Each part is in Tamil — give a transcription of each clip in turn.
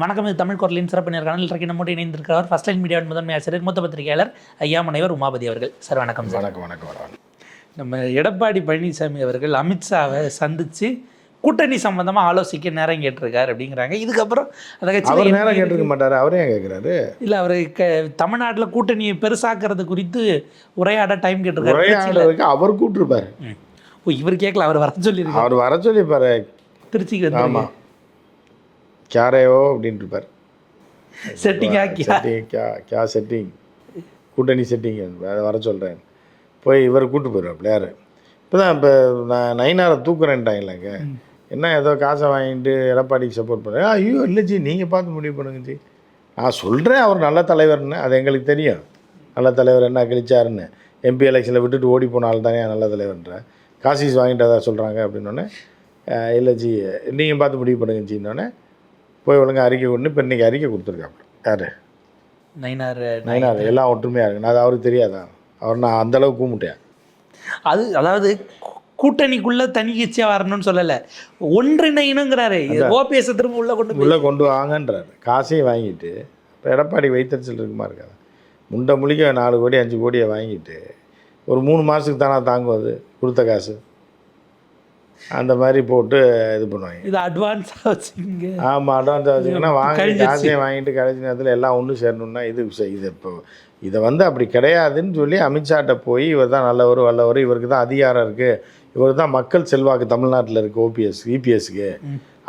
வணக்கம் இது தமிழ் குரலின் சிறப்பு நேர்காணல். இன்றைக்கு நம்மோடு இணைந்திருக்கிறவர் ஃபர்ஸ்ட் லைன் மீடியாவின் முதன்மை ஆசிரியர் மூத்த பத்திரிகையாளர் ஐயா முனைவர் உமாபதி அவர்கள். சார் வணக்கம் சார் வணக்கம் வணக்கம் நம்ம எடப்பாடி பழனிசாமி அவர்கள் அமித்ஷாவை சந்திச்சு கூட்டணி சம்பந்தமா ஆலோசிக்க நேரம் கேட்டிருக்காரு அப்படிங்கிறாங்க. இதுக்கப்புறம் அந்த அவர் கட்சியில் நேரம் கேட்டிருக்க மாட்டாரு. அவரே ஏன் கேட்குறாரு? இல்லை அவர் க தமிழ்நாட்டில் கூட்டணியை பெருசாக்குறது குறித்து உரையாட டைம் கேட்டிருக்காரு. உரையாடலுக்கு அவர் கூப்பிட்டுருப்பாரு. ஓ இவர் கேட்கல அவர் வர சொல்லியிருக்காரு. அவர் வர சொல்லியிருப்பாரு. திருச்சிக்கு வந்து ஆமாம் கியாரேவோ அப்படின்ட்டு இருப்பார். செட்டிங் ஆக்கி செட்டிங் கியா கியா செட்டிங் கூட்டணி செட்டிங் அதை வர சொல்கிறேன் போய் இவர் கூட்டு போயிடுவார் பிள்ளையார் இப்போ தான் இப்போ நான் நைனாரை தூக்குறேன்ட்டாங்களாங்க என்ன ஏதோ காசை வாங்கிட்டு எடப்பாடிக்கு சப்போர்ட் பண்ணுறேன் ஐயோ இல்லை ஜி நீங்கள் பார்த்து முடிவு பண்ணுங்க ஜி. நான் சொல்கிறேன் அவர் நல்ல தலைவர்னு. அது எங்களுக்கு தெரியும். நல்ல தலைவர் என்ன கிழிச்சாருன்னு. எம்பி எலெக்ஷனில் விட்டுட்டு ஓடி போன ஆள் தானே நல்ல தலைவர்ன்ற. காசிஸ் வாங்கிட்டதா சொல்கிறாங்க அப்படின்னோடனே இல்லை ஜி நீங்கள் பார்த்து முடிவு பண்ணுங்க ஜின்னொடனே போய் ஒழுங்கா அறிக்கை கொண்டு இப்போ இன்றைக்கி அறிக்கை கொடுத்துருக்காப்புல. யார்? நைனார் நைனார் எல்லாம் ஒற்றுமையாக இருக்குன்னு அது அவருக்கு தெரியாதா? அவர் நான் அந்தளவுக்கு கூமுட்டேன். அது அதாவது கூட்டணிக்குள்ள தனி கட்சியா வரணும்னு சொல்லல. ஒன்றிணைனுங்கிறாரு ஓபிஎஸ் திரும்ப உள்ள கொண்டு உள்ளே கொண்டு வாங்கன்றார். காசையும் வாங்கிட்டு இப்போ எடப்பாடி வைத்தறிச்சல் இருக்குமா இருக்காது. முண்டை முழிக்க நாலு கோடி அஞ்சு கோடியை வாங்கிட்டு ஒரு மூணு மாதத்துக்கு தானே தாங்கும் அது கொடுத்த காசு. அந்த மாதிரி போட்டு இது பண்ணுவாங்க. இது அட்வான்ஸா வச்சுங்க ஆமாம் அட்வான்ஸ் வச்சுங்கன்னா வாங்கி. காசையும் வாங்கிட்டு கடைசி நேரத்தில் எல்லாம் ஒன்று சேரணும்னா இது இது இப்போ இதை வந்து அப்படி கிடையாதுன்னு சொல்லி அமித்ஷாட்ட போய் இவர் தான் நல்லவர் வல்லவர் இவருக்கு தான் அதிகாரம் இருக்குது இவர் தான் மக்கள் செல்வாக்கு தமிழ்நாட்டில் இருக்குது ஓபிஎஸ் இபிஎஸ்க்கு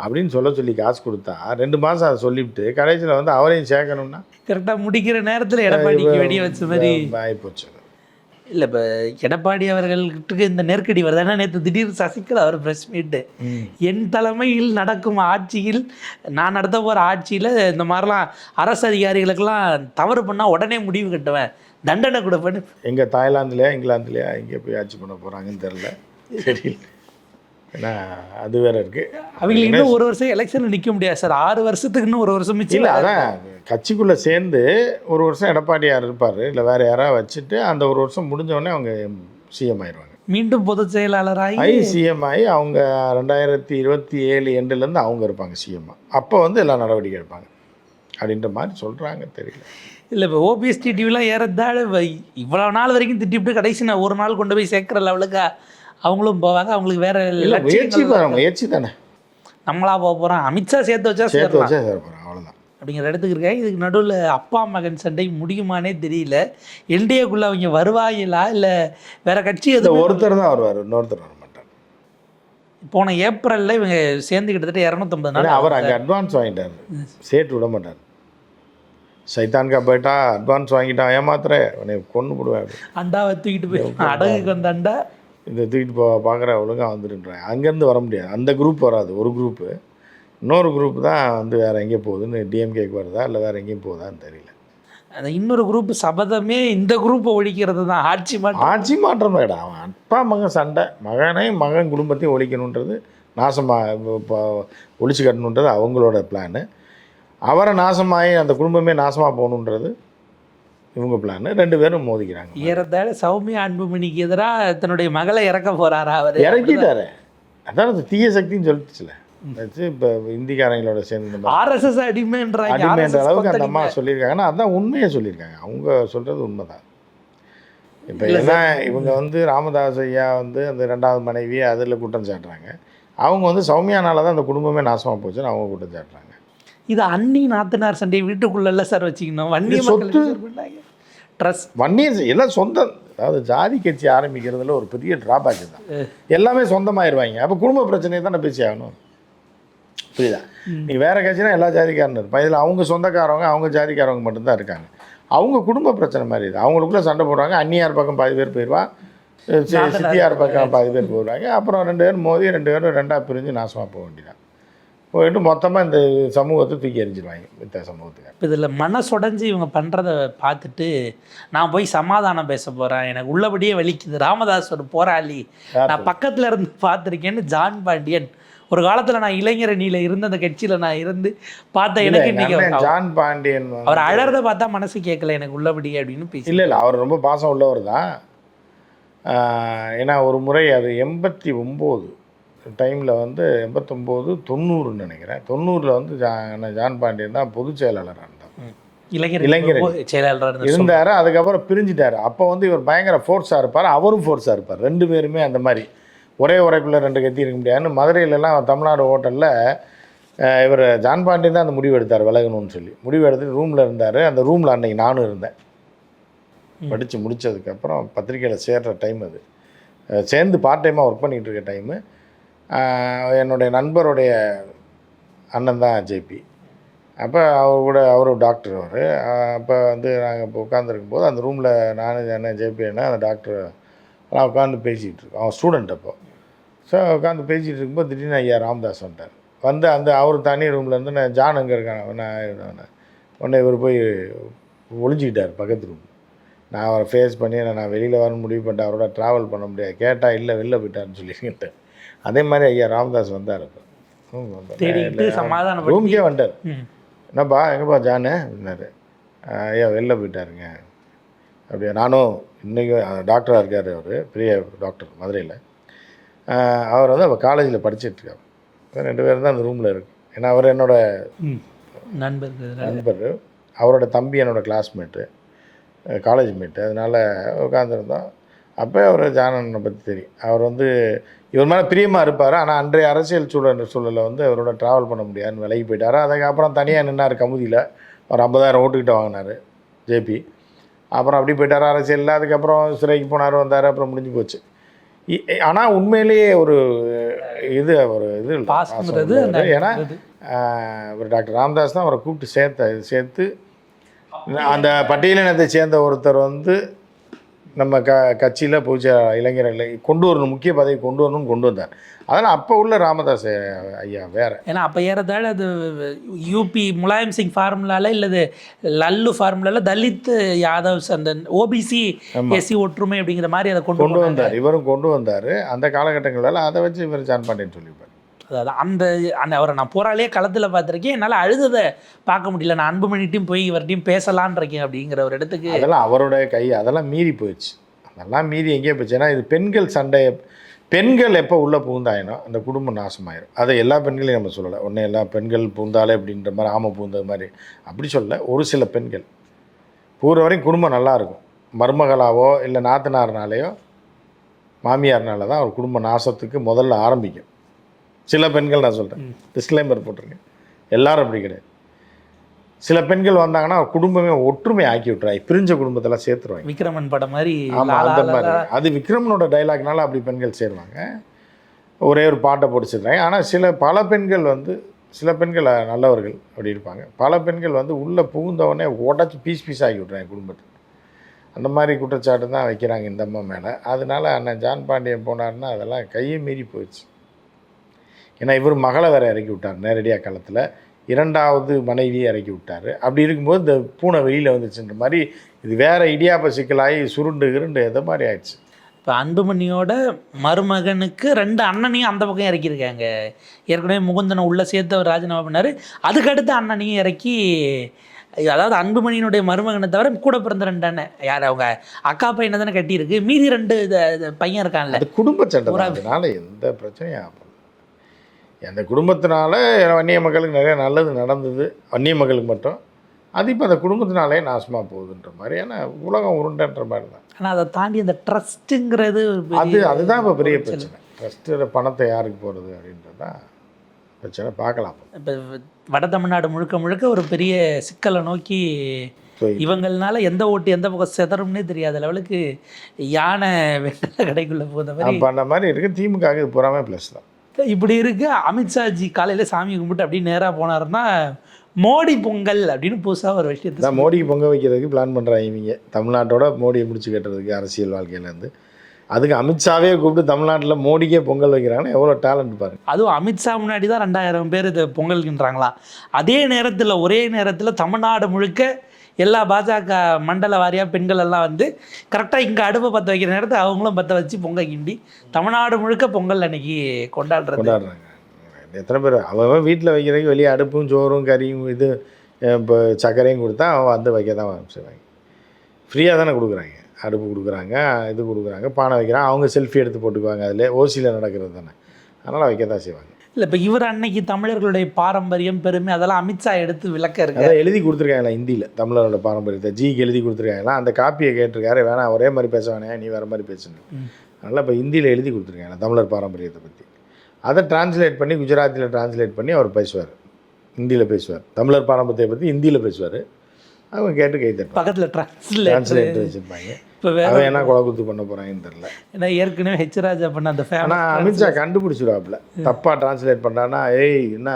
அப்படின்னு சொல்ல சொல்லி காசு கொடுத்தா ரெண்டு மாதம் அதை சொல்லிவிட்டு கடைசியில் வந்து அவரையும் சேர்க்கணும்னா கரெக்டா முடிக்கிற நேரத்துல எடப்பாடிக்கு வெடிய வச்ச மாதிரி. ஆகிப்போச்சு இல்ல இப்ப எடப்பாடி அவர்களுக்கு இந்த நெருக்கடி வருது. ஏன்னா நேற்று திடீர் சசிகலா அவர் ப்ரெஸ் மீட்டு என் தலைமையில் நடக்கும் ஆட்சியில் நான் நடத்த போற ஆட்சியில இந்த மாதிரிலாம் அரசு அதிகாரிகளுக்கெல்லாம் தவறு பண்ணா உடனே முடிவு கட்டுவேன். தண்டனை கொடுப்பேன்னு. எங்கே தாய்லாந்துலையா இங்கிலாந்துலையா எங்கே போய் ஆட்சி பண்ண போகிறாங்கன்னு தெரில தெரியல. ஏன்னா அது வேற இருக்குது அவங்க இன்னும் ஒரு வருஷம் எலெக்ஷன்ல நிக்க முடியாது சார். ஆறு வருஷத்துக்கு இன்னும் ஒரு வருஷம் மிச்சம் இல்லை அதான். கட்சிக்குள்ளே சேர்ந்து ஒரு வருஷம் எடப்பாடியார் இருப்பார். இல்லை வேறு யாராவது வச்சுட்டு அந்த ஒரு வருஷம் முடிஞ்ச உடனே அவங்க சிஎம் ஆயிடுவாங்க மீண்டும் பொதுச் செயலாளராகி ஐ சிஎம் ஆகி அவங்க ரெண்டாயிரத்தி இருபத்தி ஏழு எண்டுலேருந்து அவங்க இருப்பாங்க சிஎம் அப்போ வந்து எல்லா நடவடிக்கை எடுப்பாங்க. அப்படின்ற மாதிரி சொல்கிறாங்க தெரியல. இல்லை இப்போ ஓபிஎஸ் டிவிலாம் ஏறத்தாழ இவ்வளோ நாள் வரைக்கும் திட்டிவிட்டு கடைசி நான் ஒரு நாள் கொண்டு போய் சேர்க்குற லெவலுக்கு அவங்களும் போவாங்க. அவங்களுக்கு வேற முயற்சி பாரு, முயற்சி தானே. நம்மளா போக போகிறோம் அமித்ஷா சேர்த்து வச்சா சேர்த்து வச்சா சேர போகிறோம் அவ்வளோதான் அப்படிங்கிற இடத்துக்கு இருக்காங்க இதுக்கு நடுவில் அப்பா மகன் சண்டை முடியுமானே தெரியல. என்டிஏக்குள்ளே அவங்க வருவாங்களா? இல்லை வேற கட்சி எதுவும் ஒருத்தர் தான் வருவார் இன்னொருத்தர் வர மாட்டார். போன ஏப்ரலில் இவங்க சேர்ந்து கிட்டத்தட்ட இரநூத்தம்பது நாள் அவர் அங்கே அட்வான்ஸ் வாங்கிட்டார். சேர்த்து விட மாட்டார். சைத்தான் கா போயிட்டா அட்வான்ஸ் வாங்கிட்டான் ஏமாத்துற. உன்னை கொண்டு போடுவேன். அண்டாவை தூக்கிட்டு போய் அடகுக்கு வந்த அண்டா இந்த தூக்கிட்டு போ பார்க்குற ஒழுங்காக வந்துடுன்றேன் அங்கேருந்து வர முடியாது. அந்த குரூப் வராது. ஒரு குரூப்பு இன்னொரு குரூப் தான் வந்து வேறு எங்கேயும் போகுதுன்னு டிஎம்கேக்கு வருதா? இல்லை வேறு எங்கேயும் போகுதான்னு தெரியல. அந்த இன்னொரு குரூப் சபதமே இந்த குரூப்பை ஒழிக்கிறது தான். ஆட்சி மாற்றம். ஆட்சி மாற்றம் வேடா அவன் அப்பா மகன் சண்டை. மகனை மகன் குடும்பத்தையும் ஒழிக்கணுன்றது நாசமாக இப்போ ஒழிச்சு கட்டணுன்றது அவங்களோட பிளானு அவரை நாசமாகி அந்த குடும்பமே நாசமாக போகணுன்றது இவங்க பிளானு ரெண்டு பேரும் மோதிக்கிறாங்க. ஏறத்தாழ சௌமியா அன்புமணிக்கு எதிராக தன்னுடைய மகளை இறக்க போறாரா அவர்? இறக்கிட்டாரு. அதான் அந்த தீய சக்தின்னு சொல்லிட்டுச்சுல வச்சு இப்போ இந்திக்காரங்களோட சேர்ந்து ஆர்எஸ்எஸ் அடிமைன்ற RSS அளவுக்கு அந்த அம்மா. சொல்லியிருக்காங்கன்னா அதான் உண்மையை சொல்லியிருக்காங்க. அவங்க சொல்கிறது உண்மைதான். இப்போ ஏன்னா இவங்க வந்து ராமதாஸ் ஐயா வந்து அந்த ரெண்டாவது மனைவி அதில் குற்றம் சாட்டுறாங்க. அவங்க வந்து சௌமியானால தான் அந்த குடும்பமே நாசமாக போச்சுன்னு அவங்க குற்றம் சாட்டுறாங்க. இது அண்ணி நாத்தனார் சண்டை வீட்டுக்குள்ள சார் வச்சுக்கணும். வன்னி இது மக்கள் சொத்து. ட்ரஸ்ட் வன்னியர் செ- எல்லாம் சொந்தம். அதாவது ஜாதி கட்சி ஆரம்பிக்கிறதுல ஒரு பெரிய டிராபேக் தான். எல்லாமே சொந்தமாயிருவாங்க. அப்போ குடும்ப பிரச்சனையை தானே பேசி ஆகணும். புரியுதா? நீ வேற கட்சினா எல்லா ஜாதிக்காரனும் இருப்பான் இதில் அவங்க சொந்தக்காரவங்க அவங்க ஜாதிக்காரவங்க மட்டும்தான் இருக்காங்க. அவங்க குடும்ப பிரச்சனை மாதிரி இது. அவங்களுக்குள்ள சண்டை போடுறாங்க. அந்நியார் பக்கம் பாதி பேர் போயிடுவா சித்தியார் பக்கம் பாதி பேர் போயிடுவாங்க அப்புறம் ரெண்டு பேரும் மோதி ரெண்டு பேரும் ரெண்டாக பிரிஞ்சு நாசமாக போக வேண்டியதான் போயிட்டு மொத்தமாக இந்த சமூகத்தை தூக்கி எறிஞ்சிருவாங்க மித்த சமூகத்துக்கு. இப்போ இதில் மனசுடைஞ்சு இவங்க பண்ணுறத பார்த்துட்டு நான் போய் சமாதானம் பேச போகிறேன் எனக்கு உள்ளபடியே வலிக்குது ராமதாஸ் ஒரு போராளி. நான் பக்கத்தில் இருந்து பார்த்துருக்கேன்னு ஜான் பாண்டியன். ஒரு காலத்தில் நான் இளைஞர் அணியில் இருந்து அந்த கட்சியில் நான் இருந்து பார்த்த எனக்கு இன்னைக்கு ஜான் பாண்டியன் அவர் அழறத பார்த்தா மனசு கேட்கல எனக்கு உள்ளபடி அப்படின்னு பேசி. இல்லை இல்லை அவர் ரொம்ப பாசம் உள்ளவர் தான். ஏன்னா ஒரு முறை அது எண்பத்தி ஒம்பது டைமில் வந்து எண்பத்தொம்போது தொண்ணூறுன்னு நினைக்கிறேன். தொண்ணூறில் வந்து ஜா ஜான் பாண்டியன் தான் பொதுச் செயலாளராக இருந்தார். இளைஞர் இளைஞர். செயலாளராக இருந்தார். அதுக்கப்புறம் பிரிஞ்சிட்டார். அப்போ வந்து இவர் பயங்கர ஃபோர்ஸாக இருப்பார் அவரும் ஃபோர்ஸாக இருப்பார். ரெண்டு பேருமே அந்த மாதிரி. ஒரே உரைக்குள்ளே ரெண்டு கத்தி இருக்க முடியாதுன்னு மதுரையிலலாம் தமிழ்நாடு ஹோட்டலில் இவர் ஜான் பாண்டியன் தான் அந்த முடிவு எடுத்தார் விலகணும்னு சொல்லி. முடிவு எடுத்துட்டு ரூமில் இருந்தார். அந்த ரூமில் அன்னைக்கு நானும் இருந்தேன். படித்து முடித்ததுக்கப்புறம் பத்திரிக்கையில் சேர்ற டைம் அது. சேர்ந்து பார்ட் டைமாக ஒர்க் பண்ணிகிட்டு இருக்க டைமு என்னுடைய நண்பருடைய அண்ணன் தான் ஜேபி. அப்போ அவர் கூட அவரும் டாக்டர் அவர். அப்போ வந்து நாங்கள் இப்போ உட்காந்துருக்கும் போது அந்த ரூமில் நானும் என்ன ஜேபி அண்ணன் அந்த டாக்டர் நான் உட்காந்து பேசிகிட்டு இருக்கோம். அவன் ஸ்டூடெண்ட் அப்போ. ஸோ உட்காந்து பேசிகிட்டு இருக்கும்போது திடீர்னு ஐயா ராம்தாஸ் வந்துட்டார். வந்து அந்த அவர் தனி ரூமில் இருந்து நான் ஜான் அங்கே இருக்கான். நான் உடனே இவர் போய் ஒளிஞ்சிக்கிட்டார் பக்கத்து ரூம். நான் அவரை ஃபேஸ் பண்ணி நான் வெளியில் வர முடிவு பண்ணிட்டேன். அவரோட ட்ராவல் பண்ண முடியாது. கேட்டால் இல்லை வெளில போயிட்டாருன்னு சொல்லிக்கிட்டேன் அதே மாதிரி ஐயா ராமதாஸ் வந்தார் இப்போ. ரூம் தேடிக்கிட்டு சமாதானப்படுத்தி ரூம்க்கே வந்துட்டார் ம். என்னப்பா எங்கப்பா ஜானு? அப்படின்னாரு. "ஆஹ் ஐயா வெளில போயிட்டாருங்க. அப்படியா நானும் இன்றைக்கி டாக்டராக இருக்கார் அவர் பெரிய டாக்டர் மதுரையில். அவர் வந்து அவர் காலேஜில் படிச்சிட்ருக்கார் ரெண்டு பேரும் தான் அந்த ரூமில் இருக்கு. ஏன்னா அவர் என்னோட ம். நண்பர்கள் நண்பர். அவரோட தம்பி என்னோட கிளாஸ்மேட்டு காலேஜ் மேட்டு அதனால் உட்காந்துருந்தோம் அப்போ அவர் ஜானனை பற்றி தெரியும். அவர் வந்து இவர் மேலே பிரியமாக இருப்பார். ஆனால் அன்றைய அரசியல் சூழல் சூழலில் வந்து அவரோட ட்ராவல் பண்ண முடியாதுன்னு விலகி போயிட்டார். அதுக்கப்புறம் தனியாக நின்னார் கமுதியில். ஒரு ஐம்பதாயிரம் ஓட்டுக்கிட்ட வாங்கினார் ஜேபி அப்புறம் அப்படி போயிட்டார் அரசியலில். அதுக்கப்புறம் சிறைக்கு போனார் வந்தார். அப்புறம் முடிஞ்சு போச்சு. ஆனால் உண்மையிலேயே ஒரு இது ஒரு இது. ஏன்னா ஒரு டாக்டர் ராமதாஸ் தான் அவரை கூப்பிட்டு சேர்த்த சேர்த்து அந்த பட்டியலினத்தை சேர்ந்த ஒருத்தர் வந்து நம்ம க கட்சியில் பூஜை இளைஞர்களை கொண்டு வரணும் முக்கிய பதவி கொண்டு வரணும்னு கொண்டு வந்தார். அதனால் அப்போ உள்ள ராமதாஸ் ஐயா வேற. ஏன்னா அப்போ ஏறத்தாழ அது யூபி முலாயம் சிங் ஃபார்முலால இல்லது லல்லு ஃபார்முலால தலித் யாதவ்ஸ் அந்த ஓபிசி எஸ்சி ஒற்றுமை அப்படிங்கிற மாதிரி அதை கொண்டு கொண்டு வந்தார். இவரும் கொண்டு வந்தார். அந்த காலகட்டங்களில் அதை வச்சு இவர் ஜான் பாண்டியன் சொல்லியிருப்பார். அதாவது அந்த அந்த அவரை நான் போராளியே களத்தில் பார்த்துருக்கேன். என்னால் அழுததை பார்க்க முடியல. நான் அன்புமணிட்டையும் போய் இவர்கிட்டையும் பேசலான் இருக்கேன் அப்படிங்கிற ஒரு இடத்துக்கு அதெல்லாம் அவரோட கை அதெல்லாம் மீறி போயிடுச்சு. அதெல்லாம் மீறி எங்கேயே போச்சு ஏன்னா இது பெண்கள் சண்டை பெண்கள் எப்போ உள்ளே புகுந்தாயினோ அந்த குடும்பம் நாசமாயிடும் அதை எல்லா பெண்களையும் நம்ம சொல்லலை. ஒன்றும் எல்லா பெண்கள் பூந்தாலே அப்படின்ற மாதிரி ஆமை பூந்தது மாதிரி. அப்படி சொல்லலை. ஒரு சில பெண்கள். பூர வரையும் குடும்பம் நல்லாயிருக்கும் மருமகளாவோ இல்லை நாத்தனார்னாலேயோ மாமியார்னால தான் ஒரு குடும்ப நாசத்துக்கு முதல்ல ஆரம்பிக்கும். சில பெண்கள் நான் சொல்கிறேன் டிஸ்க்ளைமர் போட்டிருக்கேன். எல்லாரும் அப்படி கிடையாது. சில பெண்கள் வந்தாங்கன்னா குடும்பமே ஒற்றுமை ஆக்கி விட்டுறாங்க பிரிஞ்ச குடும்பத்தெல்லாம் சேர்த்துருவாங்க. விக்ரமன் படம் மாதிரி ஆமாம் அந்த. மாதிரி. அது விக்ரமனோட டைலாக்னால அப்படி பெண்கள் சேருவாங்க. ஒரே ஒரு பாட்டை பிடிச்சிடுறாங்க ஆனால் சில பல பெண்கள் வந்து சில பெண்கள் நல்லவர்கள் அப்படி இருப்பாங்க. பல பெண்கள் வந்து உள்ளே புகுந்தவொடனே உடச்சி பீஸ் பீஸ் ஆக்கி விட்றாங்க குடும்பத்தை. அந்த மாதிரி குற்றச்சாட்டு தான் வைக்கிறாங்க இந்த அம்மா மேலே. அதனால அண்ணன் ஜான் பாண்டியன் போனாருன்னா அதெல்லாம் கையை மீறி போயிடுச்சு. ஏன்னா இவர் மகளை வேற இறக்கி விட்டார் நேரடியாக களத்தில். இரண்டாவது மனைவியை இறக்கி விட்டார். அப்படி இருக்கும்போது இந்த பூனை வெளியில் வந்துச்சுன்ற மாதிரி இது வேற இடியாப்ப சிக்கலாகி சுருண்டு கிருண்டு எதை மாதிரி ஆயிடுச்சு. இப்போ அன்புமணியோட மருமகனுக்கு ரெண்டு அண்ணனையும் அந்த பக்கம் இறக்கியிருக்காங்க. ஏற்கனவே முகுந்தனை உள்ளே சேர்த்து அவர் ராஜினாமா பண்ணார். அதுக்கடுத்து அண்ணனையும் இறக்கி அதாவது அன்புமணியினுடைய மருமகனை தவிர கூட பிறந்த ரெண்டு அண்ணன். யார் அவங்க அக்கா பையனை தானே கட்டியிருக்கு. மீதி ரெண்டு பையன் இருக்கான்ல. அது குடும்ப சண்டை எந்த பிரச்சனையும் அந்த குடும்பத்தினால வன்னிய மக்களுக்கு நிறைய நல்லது நடந்தது வன்னிய மக்களுக்கு மட்டும். அது இப்போ அந்த குடும்பத்தினாலே நாசமாக போகுதுன்ற மாதிரி. ஏன்னா உலகம் உருண்டைன்ற மாதிரி தான். ஆனால் அதை தாண்டி அந்த ட்ரஸ்ட்டுங்கிறது அது அதுதான் இப்போ பெரிய பிரச்சனை. ட்ரஸ்ட்டு பணத்தை யாருக்கு போகிறது அப்படின்றது தான் பிரச்சனை பார்க்கலாம் இப்போ வட தமிழ்நாடு முழுக்க முழுக்க ஒரு பெரிய சிக்கலை நோக்கி இவங்கள்னால எந்த ஓட்டு எந்த பக்கம் செதறும்னே தெரியாத லெவலுக்கு யானை வெண்டலை கடைக்குள்ளே போகிற மாதிரி அந்த மாதிரி இருக்குது திமுக இது பூராமே ப்ளஸ் தான். இப்படி இருக்கு. அமித்ஷாஜி காலையில் சாமி கும்பிட்டு அப்படியே நேராக போனாருன்னா மோடி பொங்கல் அப்படின்னு புதுசாக ஒரு விஷயத்தை தான் மோடிக்கு பொங்க வைக்கிறதுக்கு பிளான் பண்ணுறாங்க இவங்க. தமிழ்நாட்டோட மோடியை முடிச்சு கட்டுறதுக்கு அரசியல் வாழ்க்கையிலேருந்து அதுக்கு அமித்ஷாவே கூப்பிட்டு தமிழ்நாட்டில் மோடிக்கே பொங்கல் வைக்கிறாங்கன்னா எவ்வளோ டேலண்ட் பாருங்க. அதுவும் அமித்ஷா முன்னாடி தான் ரெண்டாயிரம் பேர் இது பொங்கல்கின்றாங்களாம் அதே நேரத்தில் ஒரே நேரத்தில் தமிழ்நாடு முழுக்க எல்லா பாஜக மண்டல வாரியாக பெண்கள் எல்லாம் வந்து கரெக்டாக இங்கே அடுப்பை பற்ற வைக்கிற நேரத்தை அவங்களும் பற்ற வச்சு பொங்கல் கிண்டி தமிழ்நாடு முழுக்க பொங்கல் அன்னைக்கு கொண்டாடுறது. கொண்டாடுறாங்க. எத்தனை பேர்? அவன் வீட்டில் வைக்கிறதுக்கு வெளியே அடுப்பும் சோறும் கறியும் இது இப்போ சர்க்கரையும் கொடுத்தா அவன் வந்து வைக்க தான் செய்வாங்க ஃப்ரீயாக தானே கொடுக்குறாங்க. அடுப்பு கொடுக்குறாங்க இது கொடுக்குறாங்க பானை வைக்கிறான் அவங்க செல்ஃபி எடுத்து போட்டுக்குவாங்க அதில் ஓசியில் நடக்கிறது தானே. அதனால் வைக்க தான் செய்வாங்க. இல்லை இப்போ இவர் அன்னைக்கு தமிழர்களுடைய பாரம்பரியம் பெருமை அதெல்லாம் அமித்ஷா எடுத்து விளக்க இருக்கு அதான் எழுதி கொடுத்துருக்காங்களா ஹிந்தியில் தமிழரோட பாரம்பரியத்தை. ஜிக்கு எழுதி கொடுத்துருக்காங்களா? அந்த காப்பியை கேட்டிருக்காரு. வேணாம் ஒரே மாதிரி பேச வேணாம் நீ வேறு மாதிரி பேசணும் அதனால் இப்போ ஹிந்தியில் எழுதி கொடுத்துருக்காங்க தமிழர் பாரம்பரியத்தை பற்றி அதை டிரான்ஸ்லேட் பண்ணி குஜராத்தியில் டிரான்ஸ்லேட் பண்ணி அவர் பேசுவார். ஹிந்தியில் பேசுவார். தமிழர் பாரம்பரியத்தை பற்றி ஹிந்தியில் பேசுவார். அவங்க கேட்டு கை தட்டுவாங்க. பக்கத்தில் டிரான்ஸ்லேட் டிரான்ஸ்லேட் வச்சுருப்பாங்க. இப்போ வேற அவன் என்ன கொலை குத்து பண்ண போகிறாங்கன்னு தெரில ஏன்னா ஏற்கனவே ஹெச் ராஜா பண்ண அந்த ஃபேமஸ் ஆனால் அமித்ஷா கண்டுபிடிச்சிடுவாப்புல தப்பாக டிரான்ஸ்லேட் பண்ணுறான்னா ஏய் என்ன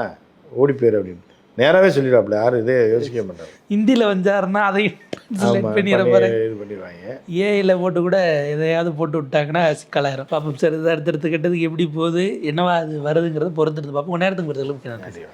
ஓடி போயிரு அப்படின்னு. நேராகவே சொல்லிடுவாப்புல யாரும் இதே? யோசிக்க மாட்டாங்க ஹிந்தியில் வந்தாருன்னா அதையும் பண்ணிடுவாங்க. ஏஐயில் போட்டு கூட எதையாவது போட்டு விட்டாங்கன்னா சிக்கலாயிரும் பாப்போம் சார் இது அடுத்தடுத்து கெட்டதுக்கு எப்படி போகுது என்னவா அது வருதுங்கிறத பொறுத்திருந்து பார்ப்போம் நேரத்துக்கு பொறுத்தளவுக்கு நன்றி.